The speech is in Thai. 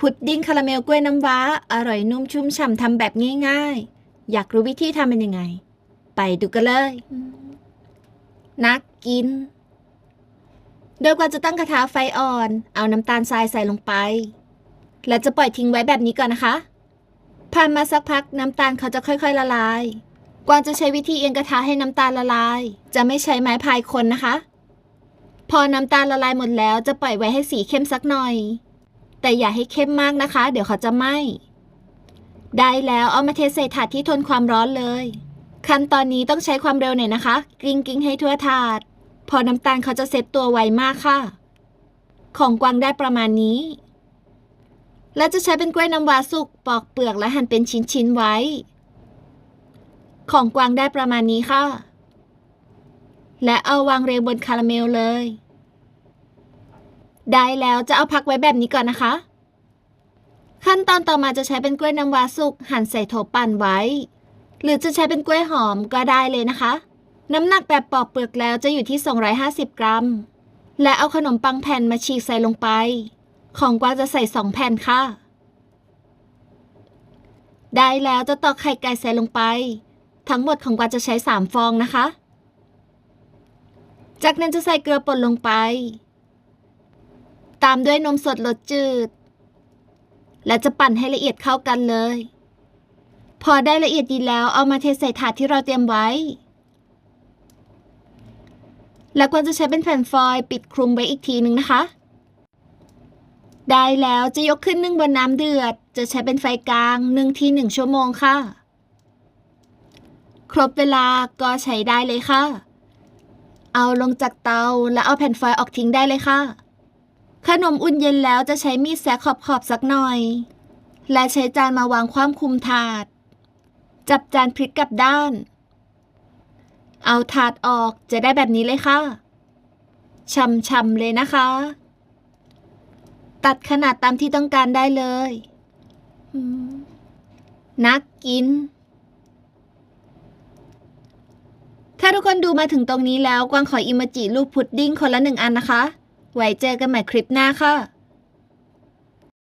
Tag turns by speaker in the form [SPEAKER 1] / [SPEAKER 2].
[SPEAKER 1] พุดดิ้งคาราเมลกล้วยน้ำว้า อร่อยนุ่มชุ่มฉ่ำทำแบบง่ายๆ อยากรู้วิธีทำเป็นยังไง ไปดูกันเลย นักกิน โดยกว่าจะตั้งกระทะไฟอ่อน เอาน้ำตาลทรายใส่ลงไป และจะปล่อยทิ้งไว้แบบนี้ก่อนนะคะ ผ่านมาสักพักน้ำตาลเขาจะค่อยๆละลาย กวางจะใช้วิธีเอียงกระทะให้น้ำตาลละลาย จะไม่ใช้ไม้พายคนนะคะ พอน้ำตาลละลายหมดแล้วจะปล่อยไว้ให้สีเข้มสักหน่อย แต่อย่าให้เข้มมากนะคะ เดี๋ยวเขาจะไหม้ได้แล้วเอามาเทใส่ถาดที่ทนความร้อนเลย ขั้นตอนนี้ต้องใช้ความเร็วหน่อยนะคะ กริ้งกริ้งให้ทั่วถาด พอน้ำตาลเขาจะเซ็ตตัวไวมากค่ะ ของกวางได้ประมาณนี้ และจะใช้เป็นกล้วยน้ำว้าสุกปอกเปลือกและหั่นเป็นชิ้นๆไว้ ของกวางได้ประมาณนี้ค่ะ และเอาวางเรียงบนคาราเมลเลย ได้แล้วจะเอาพักไว้แบบนี้ก่อนนะคะ ขั้นตอนต่อมาจะใช้เป็นกล้วยน้ำว้าสุกหั่นใส่โถปั่นไว้ หรือจะใช้เป็นกล้วยหอมก็ได้เลยนะคะ น้ำหนักแบบปอกเปลือกแล้วจะอยู่ที่ 250 กรัม และเอาขนมปังแผ่นมาฉีกใส่ลงไป ของกวาจะใส่2แผ่นค่ะ ได้แล้วจะตอกไข่ไก่ใส่ลงไป ทั้งหมดของกวาจะใช้ 3 ฟองนะคะ จากนั้นจะใส่เกลือป่นลงไป ตามด้วยนมสดรสจืด และจะปั่นให้ละเอียดเข้ากันเลย พอได้ละเอียดดีแล้วเอามาเทใส่ถาดที่เราเตรียมไว้ แล้วควรจะใช้เป็นแผ่นฟอยล์ปิดคลุมไว้อีกทีหนึ่งนะคะ ได้แล้วจะยกขึ้นนึ่งบนน้ำเดือด จะใช้เป็นไฟกลางนึ่งทีหนึ่งชั่วโมงค่ะ ครบเวลาก็ใช้ได้เลยค่ะเอาลงจากเตาแล้วเอาแผ่นฟอยล์ออกทิ้งได้เลยค่ะ ขนมอุ่นเย็นแล้วจะใช้มีดแซะขอบๆสักหน่อย และใช้จานมาวางคว่ำคลุมถาด จับจานพลิกกลับด้าน เอาถาดออกจะได้แบบนี้เลยค่ะช่ำๆเลยนะคะ ตัดขนาดตามที่ต้องการได้เลยนักกิน ถ้าทุกคนดูมาถึงตรงนี้แล้ว กวางขออิมจิรูปพุดดิ้งคนละหนึ่งอันนะคะ ไว้เจอกันใหม่คลิปหน้าค่ะ